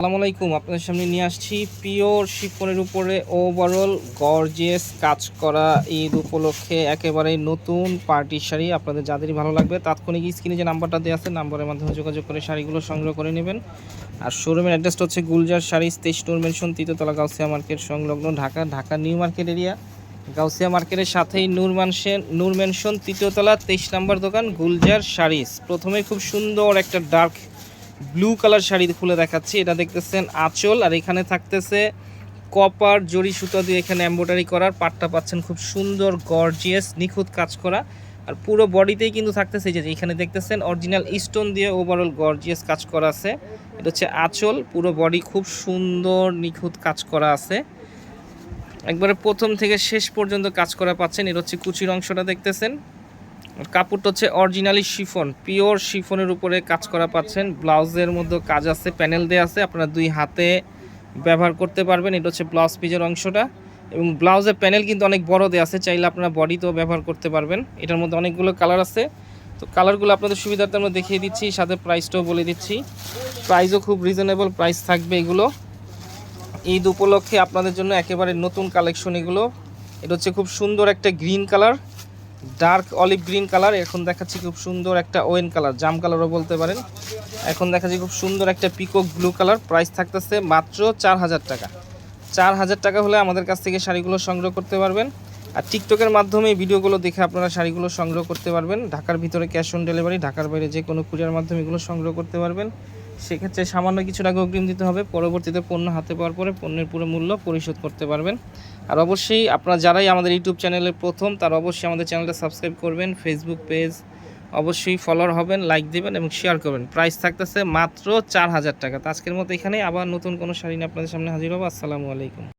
আসসালামু আলাইকুম, আপনাদের সামনে নিয়ে আসছি পিওর শিফনের উপরে ওভারঅল গর্জিয়াস কাজ করা ঈদ উপলক্ষে একেবারে নতুন পার্টি শাড়ি। আপনাদের যাদেরই ভালো লাগবে, তাৎক্ষণিক স্ক্রিনে যে নাম্বারটা দেওয়া আছে, নাম্বারের মাধ্যমে যোগাযোগ করে শাড়িগুলো সংগ্রহ করে নেবেন। আর শোরুমের অ্যাড্রেসটা হচ্ছে গুলজার শাড়ি, তেইশ নূর মেনশন তৃতীয়তলা গাউসিয়া মার্কেট সংলগ্ন Dhaka Dhaka new market area Gausia মার্কেটের সাথেই নূর মানসেন নূর মেনশন তৃতীয়তলা তেইশ নাম্বার দোকান, গুলজার শাড়িস। প্রথমে খুব সুন্দর একটা ডার্ক ব্লু কালার শাড়ি খুলে দেখাচ্ছি, এটা দেখতেছেন আঁচল, আর এখানে থাকতেছে কপার জরি সুতা দিয়ে এখানে এম্ব্রয়ডারি করার, পাটটা পাচ্ছেন খুব সুন্দর গর্জিয়াস নিখুঁত কাজ করা, আর পুরো বডিতেই কিন্তু থাকতেছে যে, এখানে দেখতেছেন অরিজিনাল স্টোন দিয়ে ওভারঅল গর্জিয়াস কাজ করা আছে, এটা হচ্ছে আঁচল, পুরো বডি খুব সুন্দর, নিখুঁত কাজ করা আছে। একবারে প্রথম থেকে শেষ পর্যন্ত কাজ করা পাচ্ছেন, এটা হচ্ছে কুচির অংশটা দেখতেছেন। কাপড়টা হচ্ছে অরিজিনালি শিফন, পিওর শিফনের উপরে কাজ করা পাচ্ছেন। ব্লাউজের মধ্যে কাজ আছে, প্যানেল দেওয়া আছে, আপনারা দুই হাতে ব্যবহার করতে পারবেন। এটা হচ্ছে ব্লাউজ পিজের অংশটা এবং ব্লাউজের প্যানেল কিন্তু অনেক বড় দেওয়া আছে, চাইলে আপনারা বডিতেও ব্যবহার করতে পারবেন। এটার মধ্যে অনেকগুলো কালার আছে। তো কালারগুলো আপনাদের সুবিধার্থে আমরা দেখিয়ে দিচ্ছি, সাথে প্রাইসটাও বলে দিচ্ছি। প্রাইসও খুব রিজনেবল প্রাইস থাকবে এগুলো। ঈদ উপলক্ষে আপনাদের জন্য একেবারে নতুন কালেকশন এগুলো। এটা হচ্ছে খুব সুন্দর একটা green colour dark olive green colour, এখন দেখাচ্ছি খুব সুন্দর একটা ওয়েন কালার, জাম কালারও বলতে পারেন। এখন দেখাচ্ছি খুব সুন্দর একটা পিকক ব্লু কালার, প্রাইস থাকতেছে মাত্র চার হাজার টাকা। চার হাজার টাকা হলে আমাদের কাছ থেকে শাড়িগুলো সংগ্রহ করতে পারবেন। আর টিকটকের মাধ্যমে ভিডিওগুলো দেখে আপনারা শাড়িগুলো সংগ্রহ করতে পারবেন। ঢাকার ভিতরে ক্যাশ অন ডেলিভারি, ঢাকার বাইরে যে কোনো কুরিয়ার মাধ্যমে এগুলো সংগ্রহ করতে পারবেন। সেক্ষেত্রে সামান্য কিছু টাকা অগ্রিম দিতে হবে, পরবর্তীতে পণ্য হাতে পাওয়ার পরে পণ্যের পুরো মূল্য পরিশোধ করতে পারবেন। আর অবশ্যই আপনারা যারাই আমাদের ইউটিউব চ্যানেলের প্রথম, তারা অবশ্যই আমাদের চ্যানেলটা সাবস্ক্রাইব করবেন ফেসবুক পেজ অবশ্যই ফলোয়ার হবেন লাইক দেবেন এবং শেয়ার করবেন। প্রাইস থাকতেছে মাত্র চার হাজার টাকা। তো আজকের মতো এখানে আবার নতুন কোনো শাড়ি নিয়ে আপনাদের সামনে হাজির হব। আসসালামু আলাইকুম।